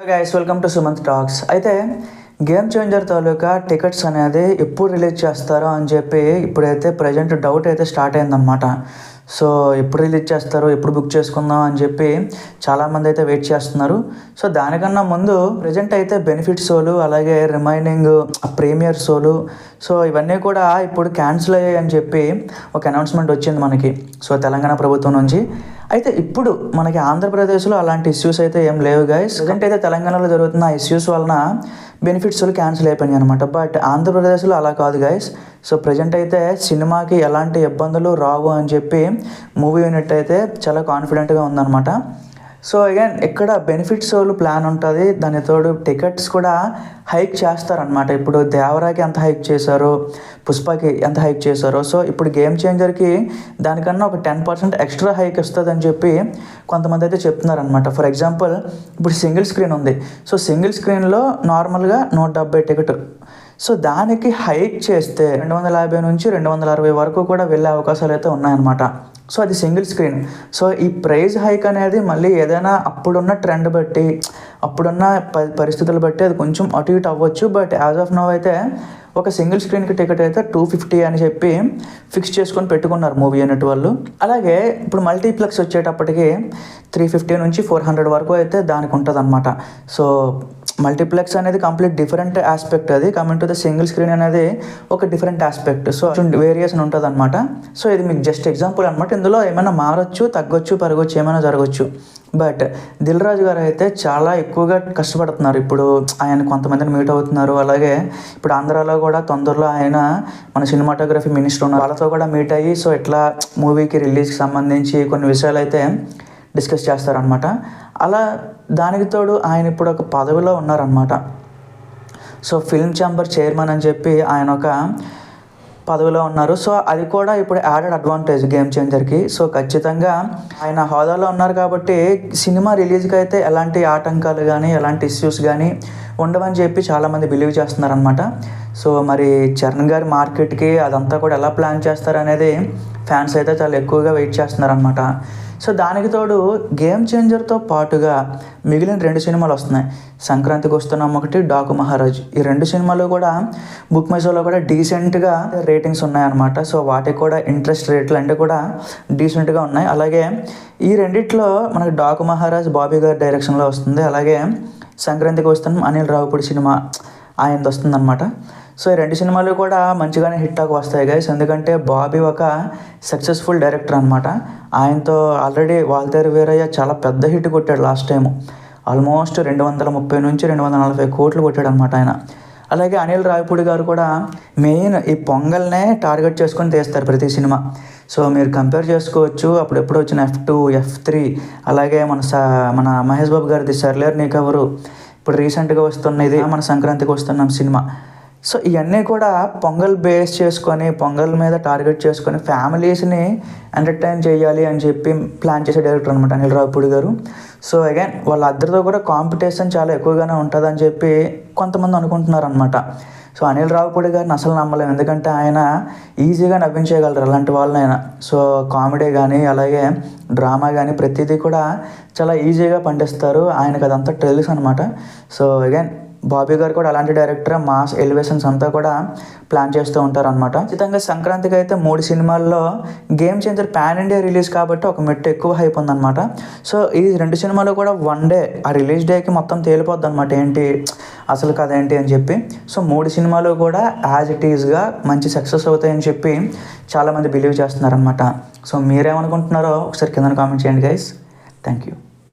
Guys welcome to Sumanth talks అయితే game changer తాలూకా tickets అనేది ఎప్పుడు రిలీజ్ చేస్తారో అని చెప్పి ఇప్పుడైతే ప్రజెంట్ డౌట్ అయితే స్టార్ట్ అయిందనమాట సో ఎప్పుడు రిలీజ్ చేస్తారు ఎప్పుడు బుక్ చేసుకుందాం అని చెప్పి చాలామంది అయితే వెయిట్ చేస్తున్నారు. సో దానికన్నా ముందు ప్రజెంట్ అయితే బెనిఫిట్ షోలు అలాగే రిమైనింగ్ ప్రీమియర్ షోలు సో ఇవన్నీ కూడా ఇప్పుడు క్యాన్సిల్ అయ్యాయి అని చెప్పి ఒక అనౌన్స్మెంట్ వచ్చింది మనకి. సో తెలంగాణ ప్రభుత్వం నుంచి. అయితే ఇప్పుడు మనకి ఆంధ్రప్రదేశ్లో అలాంటి ఇష్యూస్ అయితే ఏం లేవు గాయస్ ప్రజెంట్ అయితే తెలంగాణలో జరుగుతున్న ఇష్యూస్ వలన బెనిఫిట్స్ క్యాన్సిల్ అయిపోయినాయి అనమాట బట్ ఆంధ్రప్రదేశ్లో అలా కాదు గైస్ సో ప్రజెంట్ అయితే సినిమాకి ఎలాంటి ఇబ్బందులు రావు అని చెప్పి మూవీ యూనిట్ అయితే చాలా కాన్ఫిడెంట్గా ఉందన్నమాట. సో అగైన్ ఇక్కడ బెనిఫిట్స్ వాళ్ళు ప్లాన్ ఉంటుంది దాని తోడు టికెట్స్ కూడా హైక్ చేస్తారనమాట ఇప్పుడు దేవరాకి ఎంత హైక్ చేశారో పుష్పకి ఎంత హైక్ చేశారో సో ఇప్పుడు గేమ్ చేంజర్కి దానికన్నా ఒక టెన్ పర్సెంట్ ఎక్స్ట్రా హైక్ ఇస్తుంది అని చెప్పి కొంతమంది అయితే చెప్తున్నారనమాట ఫర్ ఎగ్జాంపుల్ ఇప్పుడు సింగిల్ స్క్రీన్ ఉంది. సో సింగిల్ స్క్రీన్లో నార్మల్గా నూట డెబ్బై టికెట్ సో దానికి హైక్ చేస్తే రెండు వందల యాభై నుంచి రెండు వందల అరవై వరకు కూడా వెళ్ళే అవకాశాలు అయితే ఉన్నాయన్నమాట. సో అది సింగిల్ స్క్రీన్. సో ఈ ప్రైజ్ హైక్ అనేది మళ్ళీ ఏదైనా అప్పుడున్న ట్రెండ్ బట్టి అప్పుడున్న ప- పరిస్థితులు బట్టి అది కొంచెం అటు ఇటు అవ్వచ్చు. బట్ యాజ్ ఆఫ్ నవ్ అయితే ఒక సింగిల్ స్క్రీన్కి టికెట్ అయితే టూ ఫిఫ్టీ అని చెప్పి ఫిక్స్ చేసుకొని పెట్టుకున్నారు మూవీ యూనిట్ వాళ్ళు. అలాగే ఇప్పుడు మల్టీప్లెక్స్ వచ్చేటప్పటికి త్రీ ఫిఫ్టీ నుంచి ఫోర్ హండ్రెడ్ వరకు అయితే దానికి ఉంటుంది అనమాట సో మల్టీప్లెక్స్ అనేది కంప్లీట్ డిఫరెంట్ ఆస్పెక్ట్ అది. Coming to the single screen అనేది ఒక డిఫరెంట్ ఆస్పెక్ట్. సో వేరియేషన్ ఉంటుంది అనమాట సో ఇది మీకు జస్ట్ ఎగ్జాంపుల్ అనమాట ఇందులో ఏమైనా మారొచ్చు తగ్గొచ్చు పెరగొచ్చు ఏమైనా జరగచ్చు. బట్ దిల్ రాజు గారు అయితే చాలా ఎక్కువగా కష్టపడుతున్నారు. ఇప్పుడు ఆయన కొంతమందిని మీట్ అవుతున్నారు. అలాగే ఇప్పుడు ఆంధ్రాలో కూడా తొందరలో ఆయన మన సినిమాటోగ్రఫీ మినిస్టర్ ఉన్నారు. వాళ్ళతో కూడా మీట్ అయ్యి సో ఇట్లా మూవీకి రిలీజ్కి సంబంధించి కొన్ని విషయాలు అయితే డిస్కస్ చేస్తారనమాట అలా దానికి తోడు ఆయన ఇప్పుడు ఒక పదవిలో ఉన్నారనమాట సో ఫిల్మ్ ఛాంబర్ చైర్మన్ అని చెప్పి ఆయన ఒక పదవిలో ఉన్నారు. సో అది కూడా ఇప్పుడు యాడెడ్ అడ్వాంటేజ్ గేమ్ చేంజర్కి సో ఖచ్చితంగా ఆయన హోదాలో ఉన్నారు కాబట్టి సినిమా రిలీజ్కి అయితే ఎలాంటి ఆటంకాలు కానీ ఎలాంటి ఇష్యూస్ కానీ ఉండవని చెప్పి చాలామంది బిలీవ్ చేస్తున్నారనమాట సో మరి చరణ్ గారి మార్కెట్కి అదంతా కూడా ఎలా ప్లాన్ చేస్తారనేది ఫ్యాన్స్ అయితే చాలా ఎక్కువగా వెయిట్ చేస్తున్నారనమాట సో దానికి తోడు గేమ్ చేంజర్తో పాటుగా మిగిలిన రెండు సినిమాలు వస్తున్నాయి. సంక్రాంతికి వస్తున్నాం ఒకటి డాకు మహారాజ్. ఈ రెండు సినిమాలు కూడా బుక్ మైషోలో కూడా డీసెంట్గా రేటింగ్స్ ఉన్నాయన్నమాట. సో వాటికి కూడా ఇంట్రెస్ట్ రేట్లు అంటే కూడా డీసెంట్గా ఉన్నాయి. అలాగే ఈ రెండిట్లో మనకి డాకు మహారాజ్ బాబీ గారి డైరెక్షన్లో వస్తుంది. అలాగే సంక్రాంతికి వస్తున్నాం అనిల్ రావుపూడి సినిమా. ఆయనది వస్తుందన్నమాట. సో ఈ రెండు సినిమాలు కూడా మంచిగానే హిట్ అవ్వ వస్తాయి గైస్ ఎందుకంటే బాబీ ఒక సక్సెస్ఫుల్ డైరెక్టర్ అనమాట ఆయనతో ఆల్రెడీ వాల్తేరు వీరయ్య చాలా పెద్ద హిట్ కొట్టాడు లాస్ట్ టైం ఆల్మోస్ట్ రెండు వందల ముప్పై నుంచి రెండు వందల నలభై కోట్లు కొట్టాడు అనమాట ఆయన. అలాగే అనిల్ రావిపూడి గారు కూడా మెయిన్ ఈ పొంగల్నే టార్గెట్ చేసుకొని తీస్తారు ప్రతి సినిమా. సో మీరు కంపేర్ చేసుకోవచ్చు. అప్పుడు ఎప్పుడు వచ్చిన ఎఫ్ టూ ఎఫ్ త్రీ అలాగే మన సా మన మహేష్ బాబు గారిది సర్లేర్ నీకెవరు ఇప్పుడు రీసెంట్గా వస్తున్న ఇది మన సంక్రాంతికి వస్తున్నాం సినిమా. సో ఇవన్నీ కూడా పొంగల్ బేస్ చేసుకొని పొంగల్ మీద టార్గెట్ చేసుకొని ఫ్యామిలీస్ని ఎంటర్టైన్ చేయాలి అని చెప్పి ప్లాన్ చేసే డైరెక్టర్ అనమాట అనిల్ రావుపూడి గారు. సో అగైన్ వాళ్ళిద్దరితో కూడా కాంపిటీషన్ చాలా ఎక్కువగానే ఉంటుందని చెప్పి కొంతమంది అనుకుంటున్నారు అనమాట సో అనిల్ రావుపూడి గారిని అసలు నమ్మలేము. ఎందుకంటే ఆయన ఈజీగా నవ్వించేయగలరు అలాంటి వాళ్ళనైనా. సో కామెడీ కానీ అలాగే డ్రామా కానీ ప్రతిదీ కూడా చాలా ఈజీగా పండిస్తారు. ఆయనకు అదంతా తెలుసు అనమాట సో అగైన్ బాబీ గారు కూడా అలాంటి డైరెక్టర్ మాస్ ఎలివేషన్స్ అంతా కూడా ప్లాన్ చేస్తూ ఉంటారు అనమాట ఖచ్చితంగా సంక్రాంతికి అయితే మూడు సినిమాల్లో game changer pan India release కాబట్టి ఒక మెట్టు ఎక్కువ హైప్ ఉందన్నమాట. సో ఈ రెండు సినిమాలు కూడా వన్ డే ఆ రిలీజ్ డేకి మొత్తం తేలిపోద్ది అనమాట ఏంటి అసలు కథ ఏంటి అని చెప్పి. సో మూడు సినిమాలు కూడా యాజ్ ఇట్ ఈస్గా మంచి సక్సెస్ అవుతాయని చెప్పి చాలామంది బిలీవ్ చేస్తున్నారనమాట సో మీరేమనుకుంటున్నారో ఒకసారి కింద కామెంట్ చేయండి గైస్ థ్యాంక్ యూ